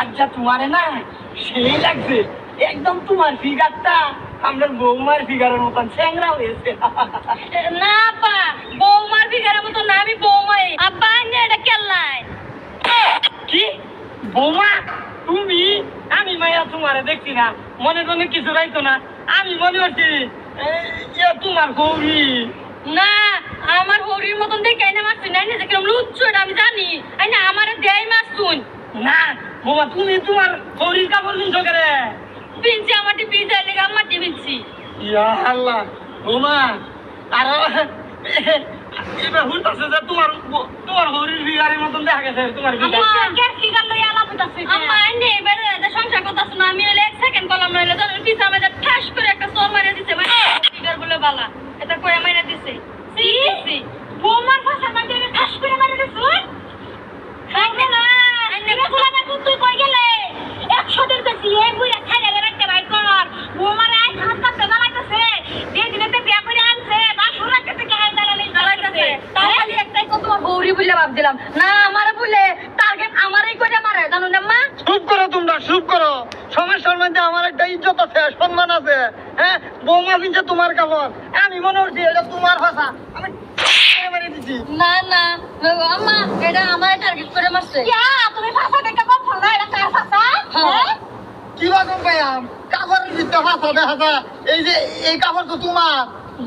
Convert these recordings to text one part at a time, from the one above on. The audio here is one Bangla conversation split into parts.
আচ্ছা তোমারে না সেই লাগছে। একদম তোমার ফিগারটা আমরা বৌমার ফিগারের মতন চ্যাংরা হয়েছে। না আপা বৌমার ফিগারের মতো না আমি বৌমাই আব্বা এটা কি? বৌমা? তুমি? আমি মাইয়া তোমারে দেখছি না মনে মনে কিছু রাইতো না। আমি মনে হচ্ছি ইয়ে তোমার গৌরী। না আমার হরির মতন দেখে আইনা মারছি না দেখলাম লুচ্ছু এটা আমি জানি। আইনা আমারে বৌমা তুমি তোমার গৌরীর কাপড় কিনছো কেন? পিনছি আমার টি পিজা লেগে আমার টি পিনছি ইয়া আল্লাহ বৌমা। আরও এবার হুলতাছে যে তোমার তোমার গৌরীর ফিগারের মতন দেখা গেছে তোমার ফিগার কে ফিগার লই আলাপ হইতাছে আম্মা আইনে এবারে এটা সংসার করতাছ না আমি হইলে এক সেকেন্ড কলম নইলে তো পিছা আমাদের ঠাস করে একটা সর মারিয়ে দিছে মানে ফিগার বলে বালা। এটা কই মাইরা দিছে। সি সি বৌমার ভাষা মানে ঠাস করে মারিয়ে দিছে খাইবে না আইনে বলা না তুই কই গেলে 100 দিন বেশি এই বুইরা খাইলে রাখতে ভাই কর বৌমার আই হাত কাটতে না লাগতেছে যে দিনেতে বিয়া করে আনছে বা সুরা কেটে কে হাল দালালি দালাইতেছে তার খালি একটাই কত বলে ভাবছিলাম না আমারে বলে টার্গেট আমারই কইরা মারে জানো না মা? চুপ করো তোমরা চুপ করো। সমস্যার মধ্যে আমার একটা ইজ্জত আছে সম্মান আছে হ্যাঁ? বৌমা কিনছে তোমার কাপড়। আমি মনে করছি এটা তোমার ভাষা। আমি না না আম্মা এটা আমার টার্গেট করে মারছে। তুমি ভাষা দেখে কম ফোন এটা কার ভাষা? হ্যাঁ। কি রকম পাইয়াম কাপড়ের ভিতরে ভাষা দেখা এই যে এই কাপড় তো তোমার।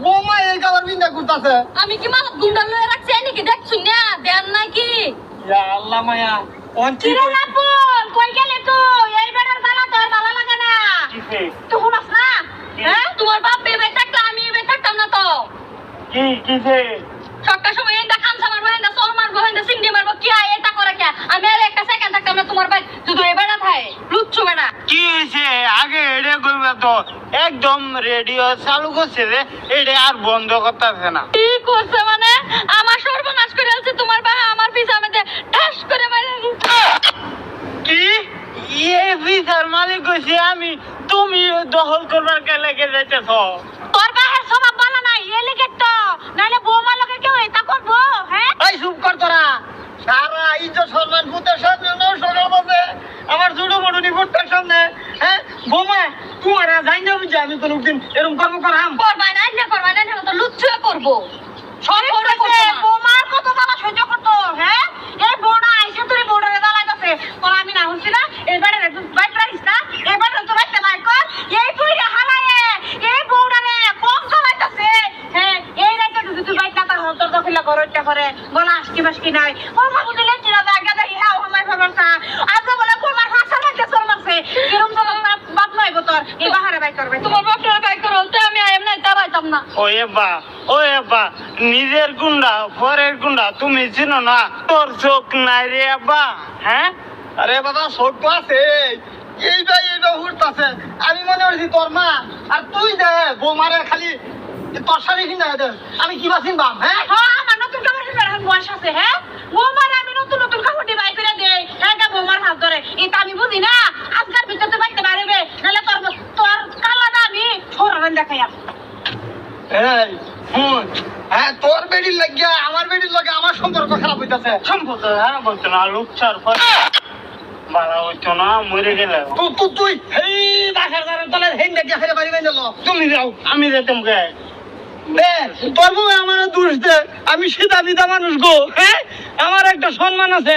বৌমা এই কাপড় বিন্দা করতেছে। আমি কি মাল গুন্ডা লয়ে রাখছি? নাকি দেখছুন না? দেন নাকি? ইয়া আল্লাহ মায়া অঞ্চি কিরে কই? গেলে তুই? এই বেড়ার জ্বালা তোর ভালো লাগে না। তুই শুনস না? হ্যাঁ? তোমার বাপ বেবে থাকলে আমি এবে থাকতাম না তো। কি সবটার সময় এন্ডা খামসা মারবো এন্ডা সর মারবো এন্ডা সিংড়ি মারবো কি আয় এটা করে কে? আমি আর একটা সেকেন্ড থাকতাম না তোমার ভাই তুই তো এবার না থাই লুচ্ছু বেড়া। কি হয়েছে? আগে এটা করবে তো। একদম রেডিও চালু করছে রে এটা আর বন্ধ করতেছে না। কি করছে মানে? আমার সর্বনাশ করে আছে তোমার ভাই আমার পিছে আমাকে ঠাস করে মারে কি? ভিসার মালিক আমি। তুমি দখল করবার কে লেগে যাইতেছ? তোর ভাইয়ের স্বভাব ভালো নাই এ লিগে তো। নাইলে বৌমা লোকে কেউ এটা করব হ্যাঁ? এই চুপ কর তোরা। সারা ইজ্জত সম্মান ভূতের সামনে নষ্ট করবে আমার ছোট বড় নিপুটের হ্যাঁ বোমা তোমার যাই না বুঝে আমি কোনোদিন এরকম কর্ম করাম। করবাই না না করবাই না না তো লুচ্ছু করব। কত সহ্য করতো হ্যাঁ এই আইসে তুই বউটারে জ্বালাইতাছে তোর আমি না হচ্ছি না এবারে রে বাইক রাখিস না এবারে তো বাইকটা বাইক কর। এই তুই রে হালায়ে এই বউটারে কম জ্বালাইতাছে। হ্যাঁ এই রাইতে তুই বাইক না তার দখিলা আজকি মাসকি নাই। ও মা বুঝলে চিনা জায়গা দেখি হ্যাঁ আমার সমস্যা আজ বলে কোমার হাসা লাগতে চল মারছে এরকম তো বাপ নয় তোর এই বাহারে বাইক করবে তোমার বাপটা বাইক করো তো আমি আইম না ও এব্বা নিজের গুন্ডা পরের গুন্ডা তুমি চিনো না? তোর চোখ নাই রে আব্বা। হ্যাঁ? আরে বাবা ছোট আছে। এইটা এইটা উঠতেছে। আমি মনে করছি তোর মা। আর তুই দে বৌমারে খালি তোর শাড়ি কিনা দে। আমি কি বাসিন বাম হ্যাঁ? হ্যাঁ আমার নতুন কাপড় কিনবার এখন বয়স আছে হ্যাঁ? বৌমার আমি নতুন নতুন কাপড় দিয়ে বাইর করে দেই। বৌমার হাত ধরে। এটা আমি বুঝি না? আজকাল ভিতরে বাইতে পারবে নাহলে তোর তোর কালা না আমি দেখাইয়া এই হুন হ্যাঁ তোর বেডির লাগিয়া আমার বেডির লাগে আমার সম্পর্ক খারাপ হইতাছে। সম্পর্ক হ্যাঁ বলতো না লুচ্ছার পর বাড়া হইতো না মরে গেলে। তুই তুই তুই এই বাসার দ্বারা তলে বাড়ি বেঁধে তুমি যাও আমি যেতাম গে দে তোর বউ আমার দোষ দে। আমি সিধা বিধা মানুষ গো হ্যাঁ? আমার একটা সম্মান আছে।